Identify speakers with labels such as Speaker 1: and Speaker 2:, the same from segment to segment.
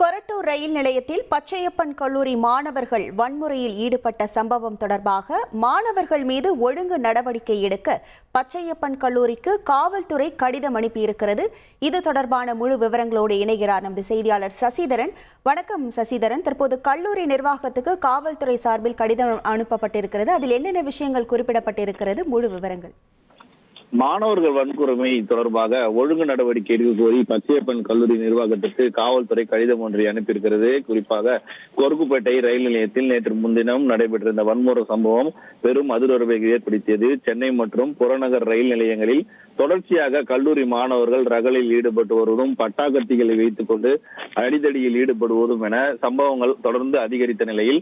Speaker 1: கொரட்டூர் ரயில் நிலையத்தில் பச்சையப்பன் கல்லூரி மாணவர்கள் வன்முறையில் ஈடுபட்ட சம்பவம் தொடர்பாக மாணவர்கள் மீது ஒழுங்கு நடவடிக்கை எடுக்க பச்சையப்பன் கல்லூரிக்கு காவல்துறை கடிதம் அனுப்பியிருக்கிறது. இது தொடர்பான முழு விவரங்களோடு இணைகிறார் நமது செய்தியாளர் சசிதரன். வணக்கம் சசிதரன். தற்போது கல்லூரி நிர்வாகத்துக்கு காவல்துறை சார்பில் கடிதம் அனுப்பப்பட்டிருக்கிறது. அதில் என்னென்ன விஷயங்கள் குறிப்பிடப்பட்டிருக்கிறது? முழு விவரங்கள்.
Speaker 2: மாணவர்கள் வன்கொடுமை தொடர்பாக ஒழுங்கு நடவடிக்கை எடுக்க கோரி பச்சையப்பன் கல்லூரி நிர்வாகத்திற்கு காவல்துறை கடிதம் ஒன்றை அனுப்பியிருக்கிறது. குறிப்பாக கொருக்குப்பேட்டை ரயில் நிலையத்தில் நேற்று முன்தினம் நடைபெற்றிருந்த வன்முறை சம்பவம் பெரும் அதிர்வரவை ஏற்படுத்தியது. சென்னை மற்றும் புறநகர் ரயில் நிலையங்களில் தொடர்ச்சியாக கல்லூரி மாணவர்கள் ரகளில் ஈடுபட்டு வருவதும் பட்டாக்கத்திகளை வைத்துக் கொண்டு அடிதடியில் ஈடுபடுவதும் என சம்பவங்கள் தொடர்ந்து அதிகரித்த நிலையில்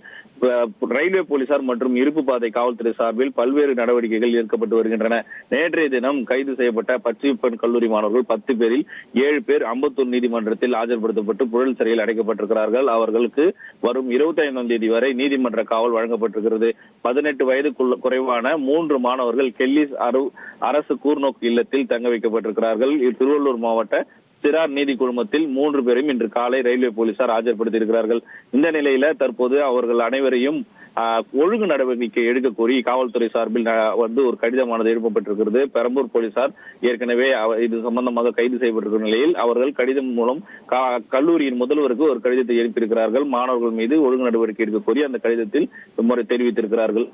Speaker 2: ரயில்வே போலீசார் மற்றும் இருப்பு பாதை காவல்துறை சார்பில் பல்வேறு நடவடிக்கைகள் எடுக்கப்பட்டு வருகின்றன. நேற்றைய தினம் கைது செய்யப்பட்ட பச்சைப்பெண் கல்லூரி மாணவர்கள் பத்து பேரில் ஏழு பேர் அம்பத்தூர் நீதிமன்றத்தில் ஆஜர்படுத்தப்பட்டு புழல் சிறையில் அடைக்கப்பட்டிருக்கிறார்கள். அவர்களுக்கு வரும் இருபத்தி ஐந்தாம் தேதி வரை நீதிமன்ற காவல் வழங்கப்பட்டிருக்கிறது. பதினெட்டு வயதுக்குள்ள குறைவான மூன்று மாணவர்கள் கெல்லிஸ் அரு- அரசு கூர்நோக்கு இல்லத்தில் தங்க வைக்கப்பட்டிருக்கிறார்கள். திருவள்ளூர் மாவட்ட சிறார் நீதி குழுமத்தில் மூன்று பேரும் இன்று காலை ரயில்வே போலீசார் ஆஜர்படுத்தியிருக்கிறார்கள் இந்த நிலையில தற்போது அவர்கள் அனைவரையும் ஒழுங்கு நடவடிக்கை எடுக்க கோரி காவல்துறை சார்பில் வந்து ஒரு கடிதமானது எழுப்பப்பட்டிருக்கிறது. பெரம்பூர் போலீசார் ஏற்கனவே அவ- இது சம்பந்தமாக கைது செய்யப்பட்டிருக்கிற நிலையில் அவர்கள் கடிதம் மூலம் கா- கல்லூரியின் முதல்வருக்கு ஒரு கடிதத்தை எழுப்பியிருக்கிறார்கள். மாணவர்கள் மீது ஒழுங்கு நடவடிக்கை எடுக்க கோரி அந்த கடிதத்தில் இம்முறை தெரிவித்திருக்கிறார்கள்.